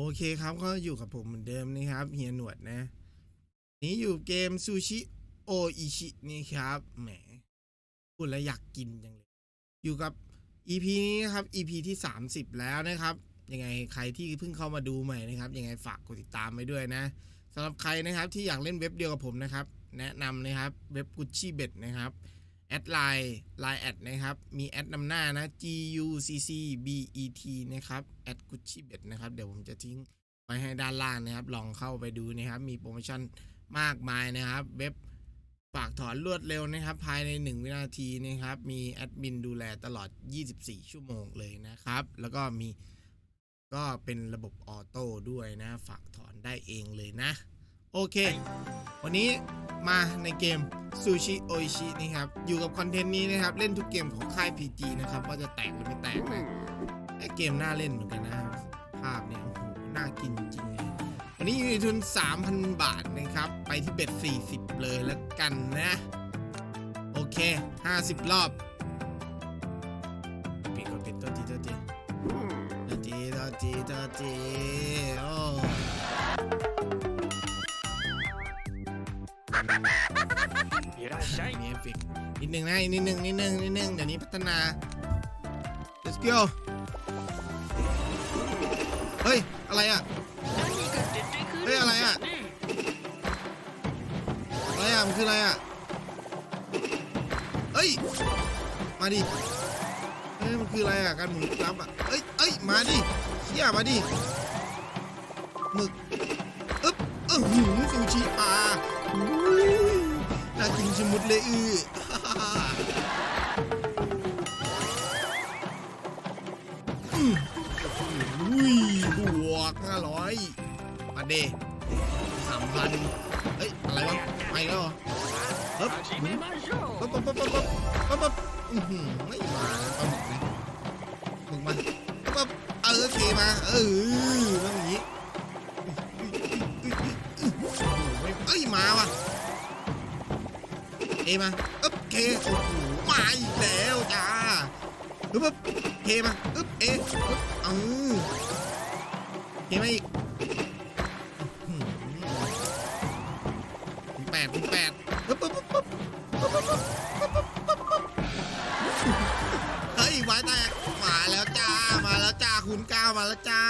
โอเคครับก็อยู่กับผมเหมือนเดิมนะครับเฮียหนวดนะ นี้อยู่เกมซูชิโออิชินี่ครับแหมพูดแล้วอยากกินจังเลย อยู่กับ EP นี้นะครับ EP ที่ 30 แล้วนะครับ ยังไงใครที่เพิ่งเข้ามาดูใหม่นะครับ ยังไงฝากกดติดตามไว้ด้วยนะสำหรับใครนะครับที่อยากเล่นเว็บเดียวกับผมนะครับ แนะนำนะครับเว็บกุชชี่เบ็ดนะครับ แอดไลน์ไลน์แอดนะครับ มีแอดนำหน้านะ G U C C B E T นะครับแอดกุชชี่เบ็ดนะครับ เดี๋ยวผมจะทิ้งไว้ให้ด้านล่างนะครับ ลองเข้าไปดูนะครับ มีโปรโมชั่นมากมายนะครับ เว็บฝากถอนรวดเร็วนะครับ ภายใน 1 วินาทีนะครับ มีแอดมินดูแลตลอด 24 ชั่วโมงเลยนะครับ แล้วก็มีก็เป็นระบบออโต้ด้วยนะ ฝากถอนได้เองเลยนะ โอเค วันนี้มาในเกมซูชิโอชินี่ครับ อยู่กับคอนเทนต์นี้นะครับ เล่นทุกเกมของค่าย PG นะครับ ว่าจะแตกหรือไม่แตกนะไอเกมน่าเล่นเหมือนกันนะครับ ภาพเนี่ย โอ้โห น่ากินจริงเลย วันนี้อยู่ในทุน 3,000 บาทนะครับ ไปที่เบ็ด 40 เลยแล้วกันนะ โอเค 50 รอบปิดก็ปิดตัวจีตัวจีตัวจีตัวจีตัวจีโอ้ いらっしゃい มีเอฟเฟกต์นิดนึงนะนิดนึงนิดนึงนิดนึงเดี๋ยวนี้พัฒนา let's go เฮ้ย อะไรอ่ะ 何が出てくるんえあらやじゃね อะไรอ่ะ มันคืออะไรอ่ะ เอ้ย มาดิ เอ้ย มันคืออะไรอ่ะ การหมุนรับอ่ะ เอ้ย เอ้ย มาดิเชี่ยมาดิ หมึกอึ๊บเออหืมซูชิปลาอุ้ย น่ากินชมุดเลยอืออุ้ยบวกห้าร้อยปัะเดสามพันเฮ้ย อะไรวะ ไปแล้วเหรอปั๊บปั๊บปั๊บปั๊บปั๊บปั๊บปั๊บอือหือไม่มาปุ๊บมนะมึกมาปั๊บเออเทมา เออต้องอย่างนี้เอ้ยมาว่ะ เอมาอึ๊บเคโอ้โหมาอีกแล้วจ้าอึ๊บปึ๊บเคมาอึ๊บเออึ๊บเออเคมาอีกแปดเป็นแปดปึ๊บปึ๊บปึ๊บปึ๊บเฮ้ยหวายแตกมาแล้วจ้ามาแล้วจ้าคูณเก้ามาแล้วจ้า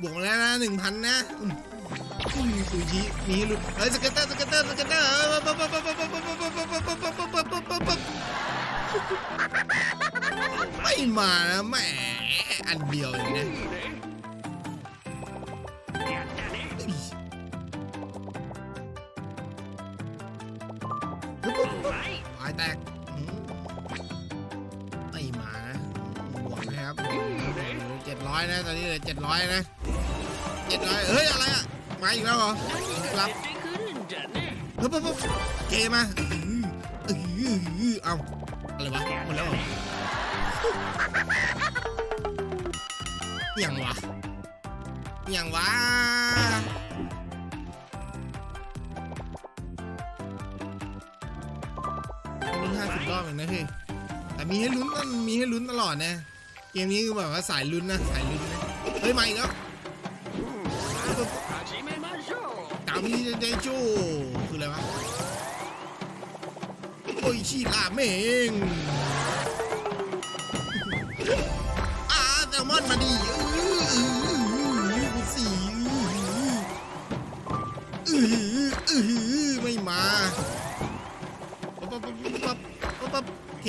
บวกแล้วนะหนึ่งพันนะ กูยีนี้ลุกเฮ้ยสกัตเตอร์สกัตเตอร์สกัตเตอร์ไม่มานะแหมอันเดียวเลยนะปลายแตกไม่มานะบวกนะครับเจ็ดร้อยนะ ตอนนี้เลยเจ็ดร้อยนะเจ็ดร้อยเฮ้ย อะไรอะ มาอีกแล้วเหรอรับเฮ้ยเกมาเออเอาอะไรวะหมดแล้วยังวะยังวะลุ้นห้าสิบรอบเองนะพี่แต่มีให้ลุ้นมันมีให้ลุ้นตลอดนะเกมนี้คือแบบว่าสายลุ้นนะสายลุ้นนะเฮ้ยมาอีกแล้ว มิเดโจคืออะไรวะ โอ้ยชีราเมงอาแซลมอนมาดิกูสีอื้ออื้อไม่มาปั๊บปั๊บปั๊บปั๊บปั๊บปั๊บโอเค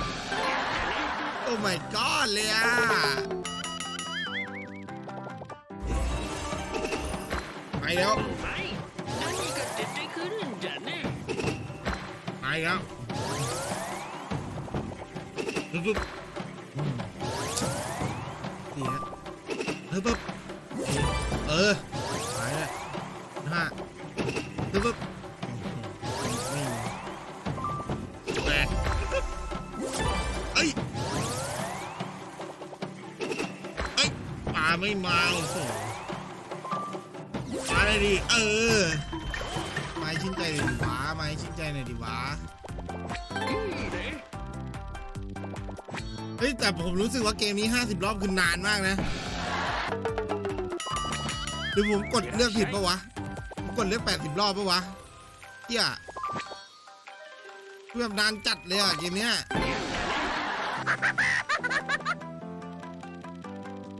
my god เลยอะ ไปแล้วไปแล้วมักิดอะไรขึ้นจ๊ะเนี่ยไปแล้วดุ๊บนี่ฮะเฮ้ยปุ๊บเออไปเลยนะฮะปุ๊บ ไม่มาโอ้โหมาเลยดิเออไมาชิ้นใจหน่อยดิวะมาชิ้นใจหน่อยดิวะเฮ้ยแต่ผมรู้สึกว่าเกมนี้ 50 รอบคือนานมากนะหรือผมกดเลือกผิดปะวะผมกดเลือก 80 รอบปะวะเที่ยเคือแนานจัดเลยอะเกมเนี้ย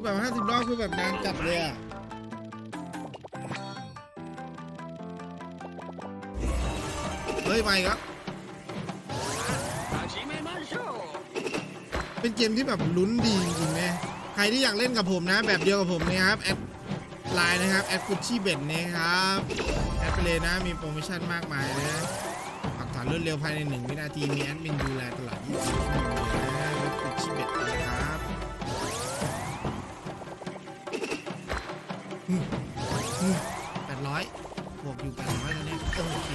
แบบห้าสิบรอบคือแบบนานจัดเลยอะเฮ้ยไปครับ เป็นเกมที่แบบลุ้นดีจริงๆหมใครที่อยากเล่นกับผมนะ แบบเดียวกับผมนะครับแอดไลน์นะครับแอดกุชชี่เบนนะครับแอดปเลยนะมีโปรโมชั่นมากมายเลยนะผักฐานรวดเร็วภายในหนึ่งวินาทีมีแอดมินดูแลตลอด24ชั่วโมงนะกุชชี่เบนนะครับ แปดร้อยบวกอยู่แปดร้อยแล้วเนี่ยโอเค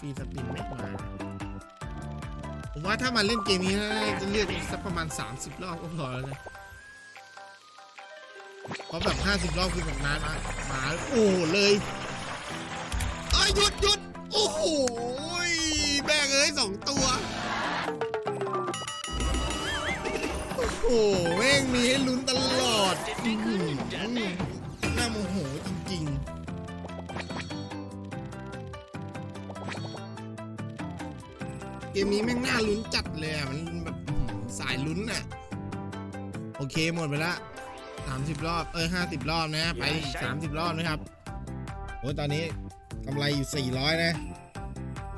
ฟรีสปินไม่มาผมว่าถ้ามาเล่นเกมนี้จะเลือกสักประมาณ 30 รอบก็พอแล้วนะเพราะแบบ 50 รอบคือแบบนานมากมาโอ้เลยอ้หยุดหยุดโอ้โหแบงเอ้ยสองตัว โอ้โหแม่งมีให้ลุ้นตลอดอื้อหือน่าโมโหจริงๆ เกมนี้แม่งน่าลุ้นจัดเลยอะ มันแบบอื้อหือสายลุ้นอะ โอเคหมดไปละสามสิบรอบ เอ้ยห้าสิบรอบนะ ไปสามสิบรอบนะครับ โอ้ยตอนนี้กำไรอยู่สี่ร้อยนะ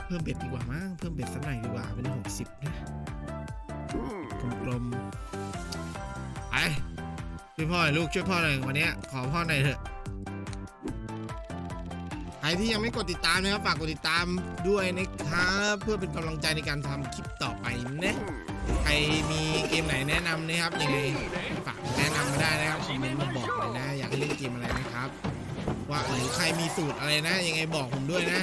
เพิ่มเบ็ดดีกว่ามั้ง เพิ่มเบ็ดสักหน่อยดีกว่า เป็นหกสิบนะ กลม ช่วยพ่อหน่อยลูกช่วยพ่อหน่อยวันนี้ขอพ่อหน่อยเถอะใครที่ยังไม่กดติดตามนะครับฝากกดติดตามด้วยนะครับเพื่อเป็นกำลังใจในการทำคลิปต่อไปนะใครมีเกมไหนแนะนำนะครับยังไงฝากแนะนำมาได้นะครับคอมเมนต์มาบอกเลยนะ อยากให้เล่นเกมอะไรนะครับ ว่าหรือใครมีสูตรอะไรนะยังไงบอกผมด้วยนะ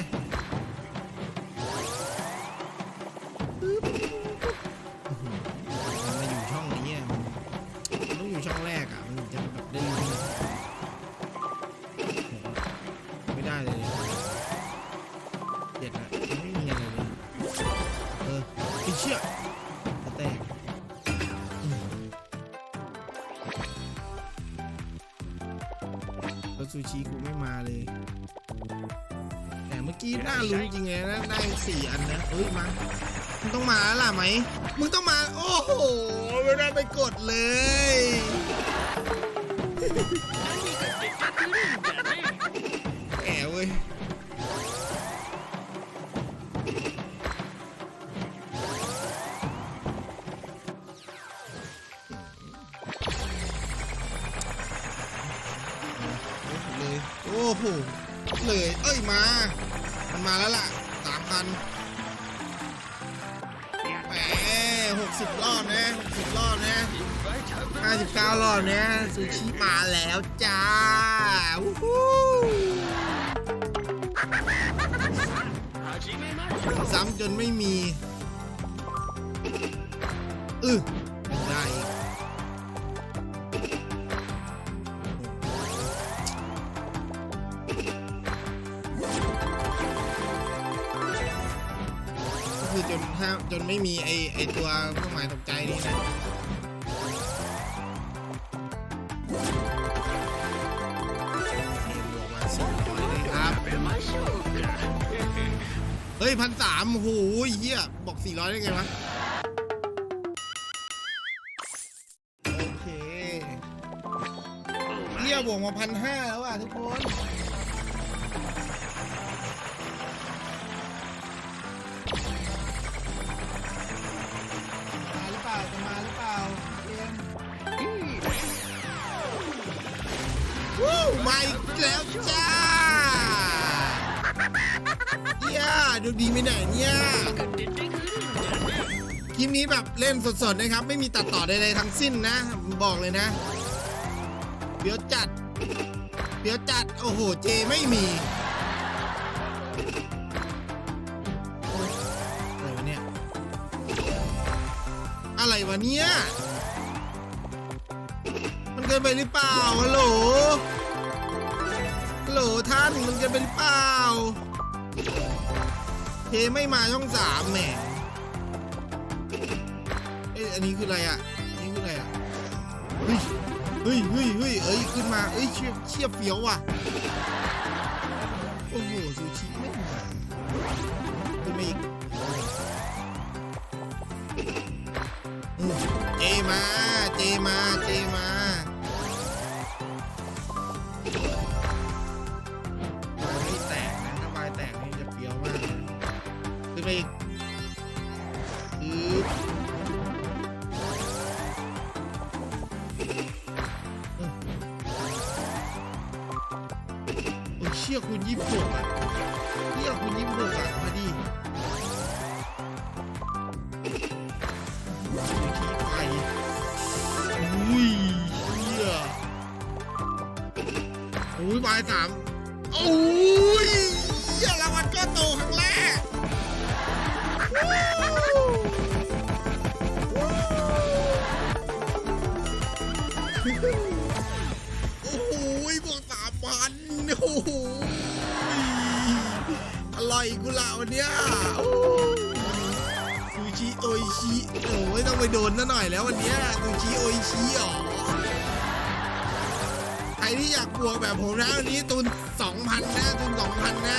ซูชิกูไม่มาเลย แต่เมื่อกี้น่ารู้จริงไงนะได้สี่อันนะเฮ้ยมามึงต้องมาแล้วล่ะไหมมึงต้องมา โอ้โหไม่ได้ไปกดเลยแหมเว้ย โอ้โห เลย เอ้ย มา มันมาแล้วล่ะสามพันแหมหกสิบรอบนะหกสิบรอบนะห้าสิบเก้ารอบนะซูชิมาแล้วจ้าวู้ซ้ำจนไม่มี อือือจนถ้าจนไม่มีไอไอตัวเครื่องหมายตกใจนี่นะเฮ้ยพันสามโหเหี้ย บอกสี่ร้อยได้ไงวะ โอเคเหี้ยบวกมาพันห้าแล้วอะทุกคน ไหนเนี่ย คลิปนี้แบบเล่นสดๆนะครับ ไม่มีตัดต่อใดๆทั้งสิ้นนะบอกเลยนะเดี๋ยวจัดเดี๋ยวจัด โอ้โห เจไม่มีอะไรวะเนี่ย อะไรวะเนี่ย มันเกินไปหรือเปล่าฮัลโหลฮัลโหลท่านมันเกินไปหรือเปล่า ไม่มาช่องสามแหมเอ้ยอันนี้คืออะไรอะอันนี้คืออะไรอะเฮ้ยเฮ้ยเฮ้ยเฮ้ยเอ้ยขึ้นมาเอ้ยเชียบเชียบเฟี้ยวว่ะโอ้โหซูชิไม่มาขึ้นมาอีกเจมาเจมาเจมา โอ้ยบายสามโอ้ยเยรางวัลก็โตครั้งแรกโอ้โหบวกสามพันโอ้โหอร่อยกูละวันเนี้ยโอ้ซูชิโออิชิโอ้ยต้องไปโดนซะหน่อยแล้ววันเนี้ยซูชิโออิชิหรอ ที่อยากบวกแบบผมนะวันนี้ตุน2,000นะตุน2,000นะ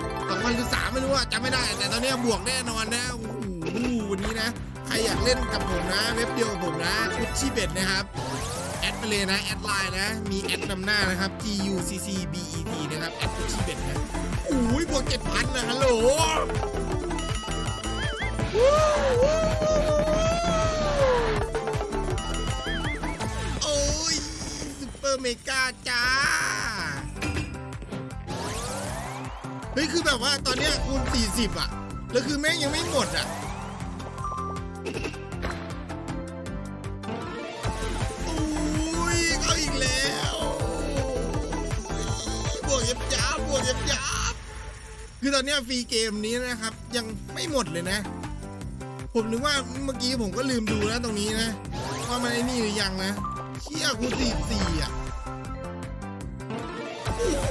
2,000หรือ3ไม่รู้อะจำไม่ได้ แต่ตอนนี้บวกแน่นอนนะโอ้โหวันนี้นะ ใครอยากเล่นกับผมนะ เว็บเดียวกับผมนะคุชชี่เบ็ดนะครับแอดไปเลยนะแอดไลน์นะ มีแอดนำหน้านะครับ G U C C B E T นะครับแอดคุชชี่เบ็ดนะโอ้ยบวกเจ็ดพันนะฮัลโหล เปอร์เมกาจ้าเฮ้ยคือแบบว่าตอนเนี้ยคูณ40 อะ แล้วคือแม่งยังไม่หมดอะโอ้ยเอาอีกแล้วบวกยับยับบวกยับยับคือตอนเนี้ยฟรีเกมนี้นะครับ ยังไม่หมดเลยนะ ผมนึกว่าเมื่อกี้ผมก็ลืมดูนะตรงนี้นะ ว่ามันไอ้นี่หรือยังนะ เชี่ยกูสี่สี่อะ โอ้โห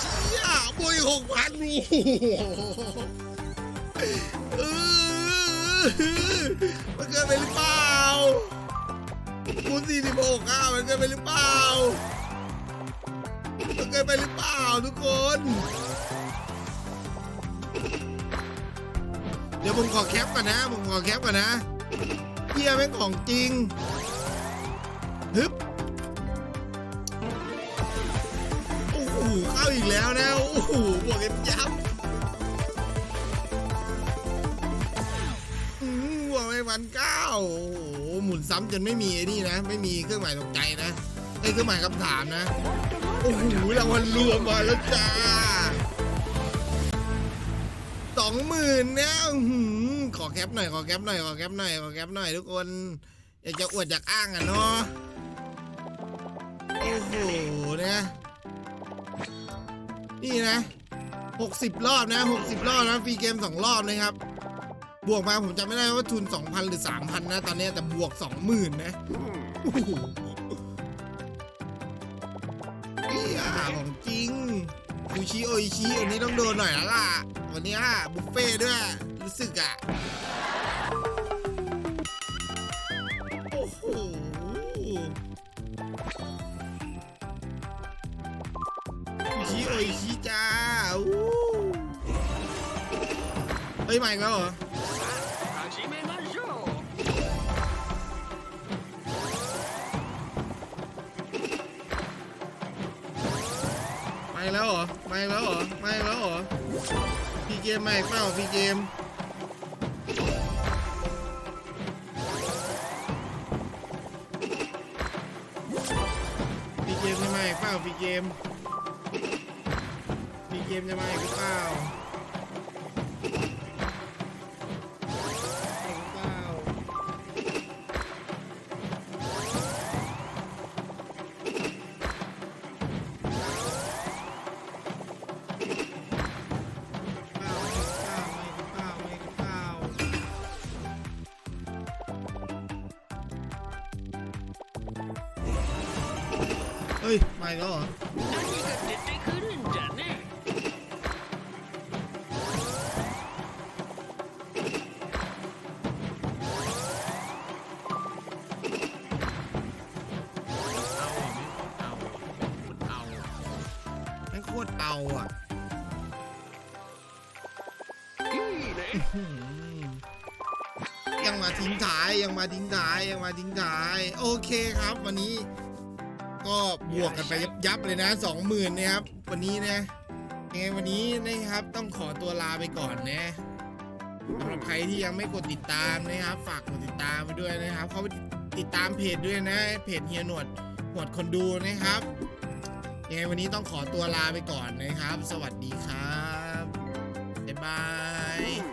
เชี่ยหกพันโอ้โหเออมันเกินไปหรือเปล่าคูณ46อะมันเกินไปหรือเปล่ามันเกินไปหรือเปล่าทุกคน เดี๋ยวผมขอแคปก่อนนะ ผมขอแคปก่อนนะ เฮียแม่งของจริงฮึบโอ้โหเข้าอีกแล้วนะโอ้โหบวกกันยับบวกไปพันเก้าโอ้โหหมุนซ้ำจนไม่มีไอ้นี่นะ ไม่มีเครื่องหมายตกใจนะไอ้เครื่องหมายคำถามนะโอ้โหรางวัลรวมมาแล้วจ้าสองหมื่นเนี่ย อื้อหือขอแคปหน่อยขอแคปหน่อยขอแคปหน่อยขอแคปหน่อยทุกคนอยากจะอวดอยากอ้างอะเนาะโอ้โหนะนี่นะหกสิบรอบนะหกสิบรอบนะฟรีเกมสองรอบนะครับ บวกมาผมจำไม่ได้ว่าทุน 2,000 หรือ 3,000 นะ ตอนนี้แต่บวก 20,000 นะโอ้โห อุชิโออิชิอันนี้ต้องโดนหน่อยแล้วล่ะ วันนี้บุฟเฟ่ด้วย รู้สึกอะ โอ้โหอุชิโออิชิจ้าอู้เฮ้ยมาอีแล้วเหรอไปแล้วเหรอ มาอีกแล้วเหรอมาอีกแล้วเหรอ พีเกมมาอีกเปล่าพีเกมพีเกมจะมาอีกเปล่าฟรีเกมฟรีเกมจะมาอีกเปล่า ยมาอีกแล้วเหรอม่โคตรเอาอะยังมาทิ้งท้ายยังมาทิ้งท้ายยังมาทิ้งท้าย โอเคครับ วันนี้ ก็บวกกันไปยับๆเลยนะสองหมื่นนะครับวันนี้นะยังไงวันนี้นะครับต้องขอตัวลาไปก่อนนะสำหรับใครที่ยังไม่กดติดตามนะครับ ฝากกดติดตามไปด้วยนะครับ เขาไปติดตามเพจด้วยนะ เพจเฮียหนวดหนวดคนดูนะครับยังไงวันนี้ต้องขอตัวลาไปก่อนนะครับ สวัสดีครับบ๊ายบาย